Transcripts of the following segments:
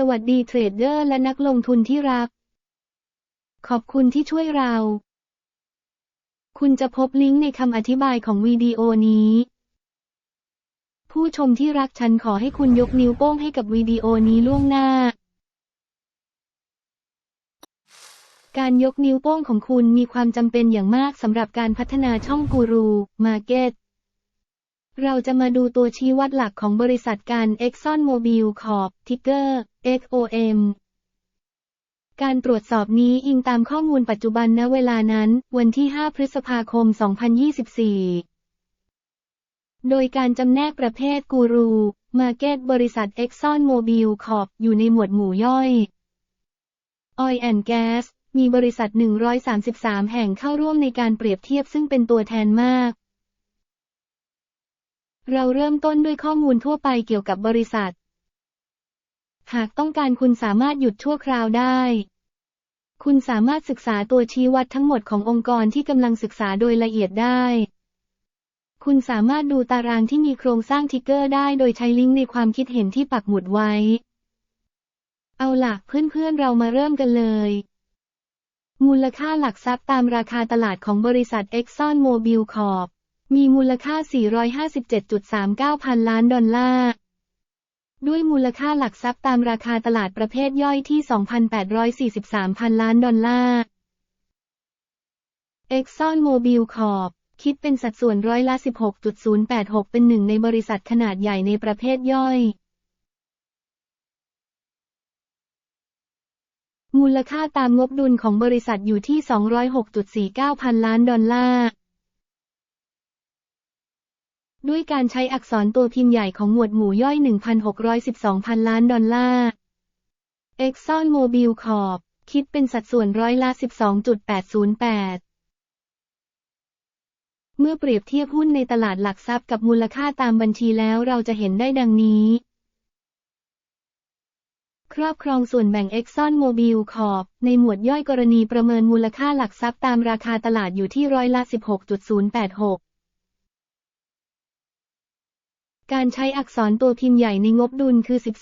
สวัสดีเทรดเดอร์และนักลงทุนที่รัก ขอบคุณที่ช่วยเรา คุณจะพบลิงก์ในคำอธิบายของวิดีโอนี้ ผู้ชมที่รักฉันขอให้คุณยกนิ้วโป้งให้กับวิดีโอนี้ล่วงหน้า การยกนิ้วโป้งของคุณมีความจำเป็นอย่างมากสำหรับการพัฒนาช่องกูรูมาเก็ตเราจะมาดูตัวชี้วัดหลักของบริษัทการ Exxon Mobil Corp ทิ XOM การตรวจสอบนี้อิงตามข้อมูลปัจจุบันณเวลานั้น วันที่ 5 พฤษภาคม 2024 โดยการจำแนกประเภทกูรู มาเก็ตบริษัท Exxon Mobil Corp อยู่ในหมวดหมู่ย่อย Oil and Gas มีบริษัท 133 แห่งเข้าร่วมในการเปรียบเทียบซึ่งเป็นตัวแทนมาก เราเริ่มต้นด้วยข้อมูลทั่วไปเกี่ยวกับบริษัท หากต้องการคุณสามารถหยุดชั่วคราวได้ คุณสามารถศึกษาตัวชี้วัดทั้งหมดขององค์กรที่กำลังศึกษาโดยละเอียดได้ คุณสามารถดูตารางที่มีโครงสร้างทิกเกอร์ได้โดยใช้ลิงก์ในความคิดเห็นที่ปักหมุดไว้ เอาล่ะเพื่อนๆเรามาเริ่มกันเลยมูลค่าหลักทรัพย์ตามราคาตลาดของบริษัท Exxon Mobil Corp มีมูลค่า 457.39 พันล้านดอลลาร์ ด้วยมูลค่าหลักทรัพย์ตามราคาตลาดประเภทย่อยที่ 2,843พันล้านดอลลาร์ Exxon Mobil Corp คิดเป็นสัดส่วนร้อยละ 16.086 เป็นหนึ่งในบริษัทขนาดใหญ่ในประเภทย่อย มูลค่าตามงบดุลของบริษัทอยู่ที่ 206.49 พันล้านดอลลาร์ ด้วยการใช้อักษรตัวพิมพ์ใหญ่ของหมวดหมู่ย่อย 1,612 พันล้านดอลลาร์ Exxon Mobil Corp คิดเป็นสัดส่วนร้อยละ 12.808เมื่อเปรียบเทียบหุ้นในตลาดหลักทรัพย์กับมูลค่าตามบัญชีแล้วเราจะเห็นได้ดังนี้ ครอบครองส่วนแบ่ง Exxon Mobil Corp ในหมวดย่อยกรณีประเมินมูลค่าหลักทรัพย์ตามราคาตลาดอยู่ที่ร้อยละ 16.086 การใช้อักษรตัวพิมพ์ใหญ่ในงบดุลคือ 12.808%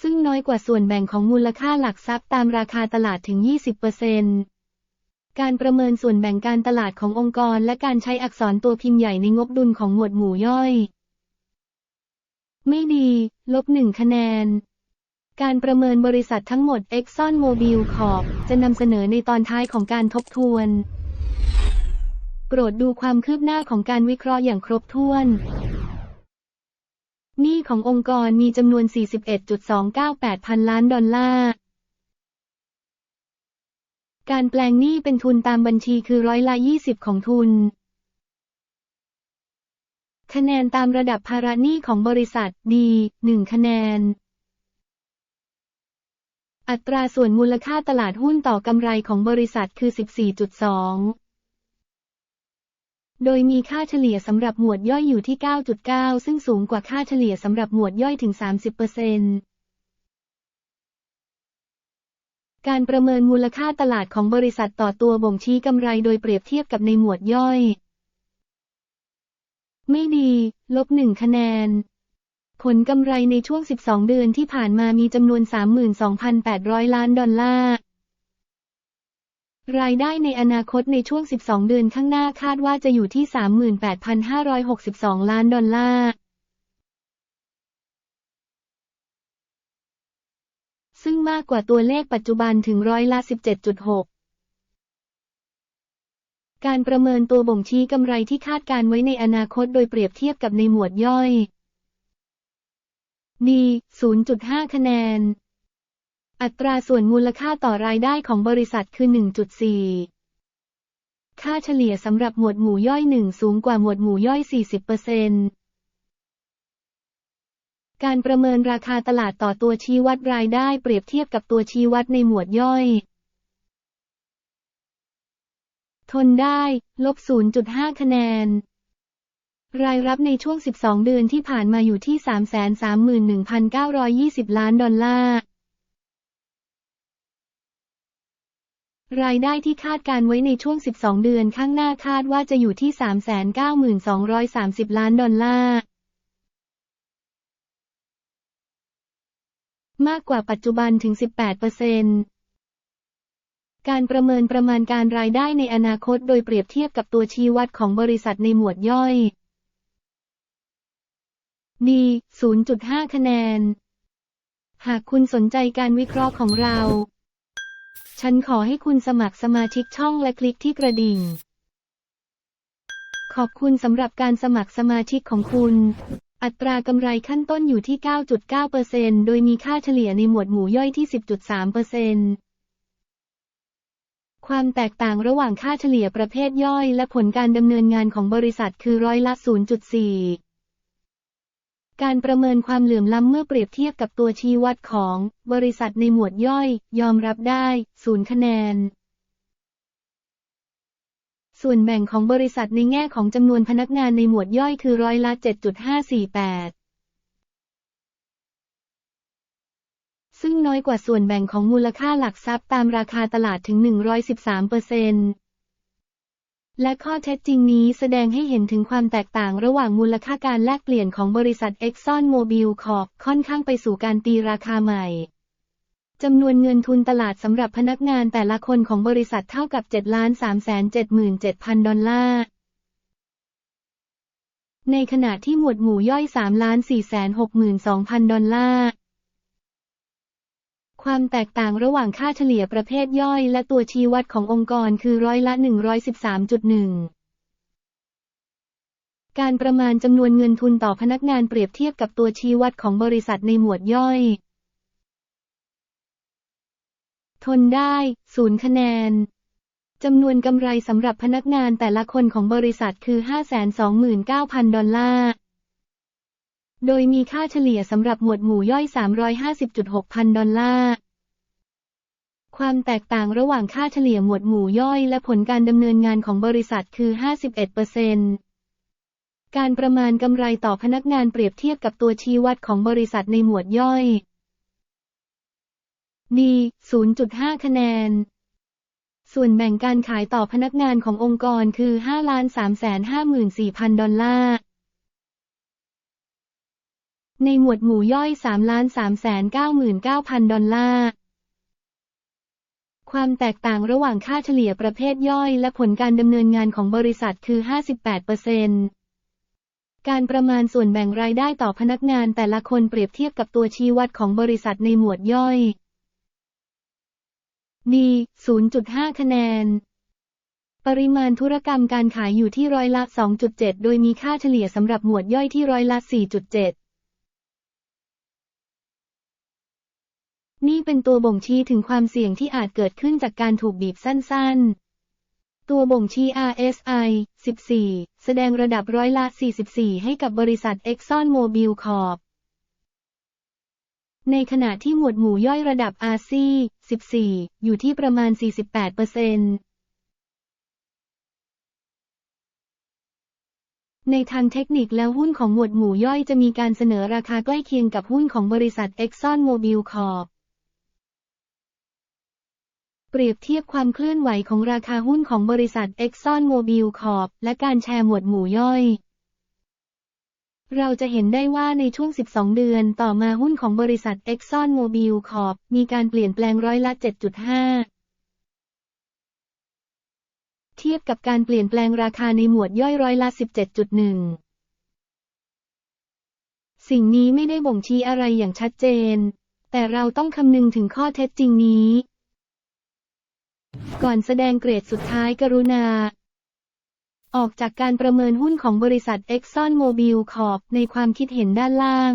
ซึ่งน้อยกว่าส่วนแบ่งของมูลค่าหลักทรัพย์ตามราคาตลาดถึง 20%การประเมินส่วนแบ่งการตลาดขององค์กร และการใช้อักษรตัวพิมพ์ใหญ่ในงบดุลของหมวดหมู่ย่อย ไม่ดี ลบหนึ่งคะแนน การประเมินบริษัททั้งหมด Exxon Mobil Corp จะนำเสนอในตอนท้ายของการทบทวน โปรดดูความคืบหน้าของการวิเคราะห์อย่างครบถ้วน หนี้ขององค์กรมีจำนวน 41.298 พันล้านดอลลาร์ การแปลงหนี้เป็นทุนตามบัญชีคือร้อยละ20 ของทุน คะแนนตามระดับภาระหนี้ของบริษัทดี1คะแนน อัตราส่วนมูลค่าตลาดหุ้นต่อกำไรของบริษัทคือ 14.2 โดยมีค่าเฉลี่ยสำหรับหมวดย่อยอยู่ที่ 9.9 ซึ่งสูงกว่าค่าเฉลี่ยสำหรับหมวดย่อยถึง 30%การประเมินมูลค่าตลาดของบริษัทต่อตัวบ่งชี้กำไรโดยเปรียบเทียบกับในหมวดย่อย ไม่ดี ลบหนึ่งคะแนน ผลกำไรในช่วง 12 เดือนที่ผ่านมามีจำนวน 32,800 ล้านดอลลาร์ รายได้ในอนาคตในช่วง 12 เดือนข้างหน้าคาดว่าจะอยู่ที่ 38,562 ล้านดอลลาร์ ซึ่งมากกว่าตัวเลขปัจจุบันถึงร้อยละ 17.6การประเมินตัวบ่งชี้กำไรที่คาดการไว้ในอนาคตโดยเปรียบเทียบกับในหมวดย่อยดี0.5 คะแนน อัตราส่วนมูลค่าต่อรายได้ของบริษัทคือ 1.4 ค่าเฉลี่ยสำหรับหมวดหมู่ย่อย 1 สูงกว่าหมวดหมู่ย่อย 40%การประเมินราคาตลาดต่อตัวชี้วัดรายได้เปรียบเทียบกับตัวชี้วัดในหมวดย่อย ทนได้ ลบ 0.5 คะแนน รายรับในช่วง 12 เดือนที่ผ่านมาอยู่ที่ 331,920 ล้านดอลลาร์ รายได้ที่คาดการไว้ในช่วง 12 เดือนข้างหน้าคาดว่าจะอยู่ที่ 392,230 ล้านดอลลาร์ มากกว่าปัจจุบันถึง 18%การประเมินประมาณการรายได้ในอนาคตโดยเปรียบเทียบกับตัวชี้วัดของบริษัทในหมวดย่อย D 0.5 คะแนน หากคุณสนใจการวิเคราะห์ของเรา ฉันขอให้คุณสมัครสมาชิกช่องและคลิกที่กระดิ่ง ขอบคุณสำหรับการสมัครสมาชิกของคุณ อัตรากำไรขั้นต้นอยู่ที่ 9.9%โดยมีค่าเฉลี่ยในหมวดหมู่ย่อยที่ 10.3%ความแตกต่างระหว่างค่าเฉลี่ยประเภทย่อยและผลการดำเนินงานของบริษัทคือร้อยละ 0.4 การประเมินความเหลื่อมล้ำเมื่อเปรียบเทียบกับตัวชี้วัดของ บริษัทในหมวดย่อย ยอมรับได้0คะแนน ส่วนแบ่งของบริษัทในแง่ของจำนวนพนักงานในหมวดย่อยคือร้อยละ 7.548ซึ่งน้อยกว่าส่วนแบ่งของมูลค่าหลักทรัพย์ตามราคาตลาดถึง 113 เปอร์เซ็นต์ และข้อเท็จจริงนี้แสดงให้เห็นถึงความแตกต่างระหว่างมูลค่าการแลกเปลี่ยนของบริษัท Exxon Mobil Corp ค่อนข้างไปสู่การตีราคาใหม่จำนวนเงินทุนตลาดสำหรับพนักงานแต่ละคนของบริษัทเท่ากับ7 3 7 7 0 0 0 ดอลลาร์ ในขณะที่หมวดหมู่ย่อย3 4 6 2 0 0 0 ดอลลาร์ ความแตกต่างระหว่างค่าเฉลี่ยประเภทย่อยและตัวชี้วัดขององค์กรคือร้อยละ 113.1 การประมาณจำนวนเงินทุนต่อพนักงานเปรียบเทียบกับตัวชี้วัดของบริษัทในหมวดย่อย ทนได้0คะแนน จำนวนกำไรสำหรับพนักงานแต่ละคนของบริษัทคือ 529,000 ดอลลาร์ โดยมีค่าเฉลี่ยสำหรับหมวดหมู่ย่อย 350.6 พันดอลลาร์ ความแตกต่างระหว่างค่าเฉลี่ยหมวดหมู่ย่อยและผลการดำเนินงานของบริษัทคือ 51%การประมาณกำไรต่อพนักงานเปรียบเทียบกับตัวชี้วัดของบริษัทในหมวดย่อย D 0.5 คะแนน ส่วนแบ่งการขายต่อพนักงานขององค์กรคือ 5,354,000 ดอลลาร์ ในหมวดหมู่ย่อย 3 ล้าน3แสน99,000ดอลลาร์ ความแตกต่างระหว่างค่าเฉลี่ยประเภทย่อยและผลการดำเนินงานของบริษัทคือ 58%การประมาณส่วนแบ่งรายได้ต่อพนักงานแต่ละคนเปรียบเทียบกับตัวชี้วัดของบริษัทในหมวดย่อย D 0.5 คะแนน ปริมาณธุรกรรมการขายอยู่ที่ร้อยละ 2.7 โดยมีค่าเฉลี่ยสำหรับหมวดย่อยที่ร้อยละ 4.7 นี่เป็นตัวบ่งชี้ถึงความเสี่ยงที่อาจเกิดขึ้นจากการถูกบีบสั้น ๆ ตัวบ่งชี้ RSI 14 แสดงระดับร้อยละ 44 ให้กับบริษัท Exxon Mobil Corp ในขณะที่หมวดหมู่ย่อยระดับ RC 14 อยู่ที่ประมาณ 48%เปอร์เซ็นต์ในทางเทคนิคแล้วหุ้นของหมวดหมู่ย่อยจะมีการเสนอราคาใกล้เคียงกับหุ้นของบริษัท Exxon Mobil Corp เปรียบเทียบความเคลื่อนไหวของราคาหุ้นของบริษัท Exxon Mobil Corp และการแชร์หมวดหมู่ย่อย เราจะเห็นได้ว่าในช่วง 12 เดือนต่อมาหุ้นของบริษัท Exxon Mobil Corp มีการเปลี่ยนแปลงร้อยละ 7.5 เทียบกับการเปลี่ยนแปลงราคาในหมวดย่อยร้อยละ 17.1 สิ่งนี้ไม่ได้บ่งชี้อะไรอย่างชัดเจน แต่เราต้องคำนึงถึงข้อเท็จจริงนี้ ก่อนแสดงเกรดสุดท้ายกรุณา ออกจากการประเมินหุ้นของบริษัท Exxon Mobil Corp ในความคิดเห็นด้านล่าง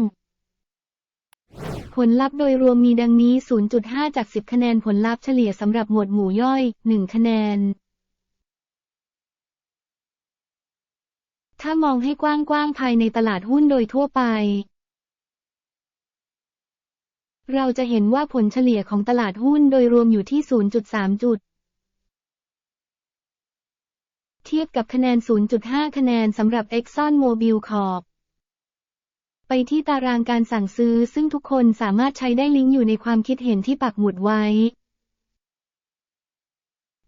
ผลลัพธ์โดยรวมมีดังนี้ 0.5 จาก 10 คะแนนผลลัพธ์เฉลี่ยสำหรับหมวดหมู่ย่อย 1 คะแนน ถ้ามองให้กว้างๆภายในตลาดหุ้นโดยทั่วไปเราจะเห็นว่าผลเฉลี่ยของตลาดหุ้นโดยรวมอยู่ที่ 0.3 จุด เทียบกับคะแนน 0.5 คะแนนสำหรับ Exxon Mobil Corp ไปที่ตารางการสั่งซื้อซึ่งทุกคนสามารถใช้ได้ลิงก์อยู่ในความคิดเห็นที่ปักหมุดไว้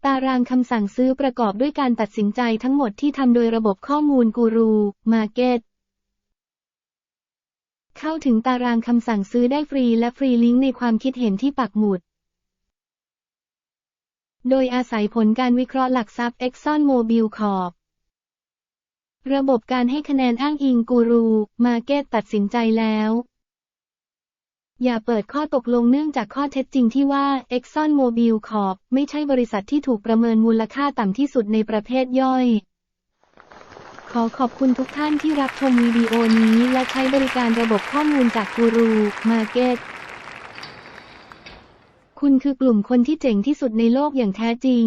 ตารางคำสั่งซื้อประกอบด้วยการตัดสินใจทั้งหมดที่ทำโดยระบบข้อมูลกูรูมาเก็ตเข้าถึงตารางคำสั่งซื้อได้ฟรีและฟรีลิงก์ในความคิดเห็นที่ปักหมุด โดยอาศัยผลการวิเคราะห์หลักทรัพย์ Exxon Mobil Corp ระบบการให้คะแนนอ้างอิงกูรู มาเก็ตตัดสินใจแล้ว อย่าเปิดข้อตกลงเนื่องจากข้อเท็จจริงที่ว่า Exxon Mobil Corp ไม่ใช่บริษัทที่ถูกประเมินมูลค่าต่ำที่สุดในประเภทย่อย ขอขอบคุณทุกท่านที่รับชมวิดีโอนี้และใช้บริการระบบข้อมูลจากกูรูมาเก็ต คุณคือกลุ่มคนที่เจ๋งที่สุดในโลกอย่างแท้จริง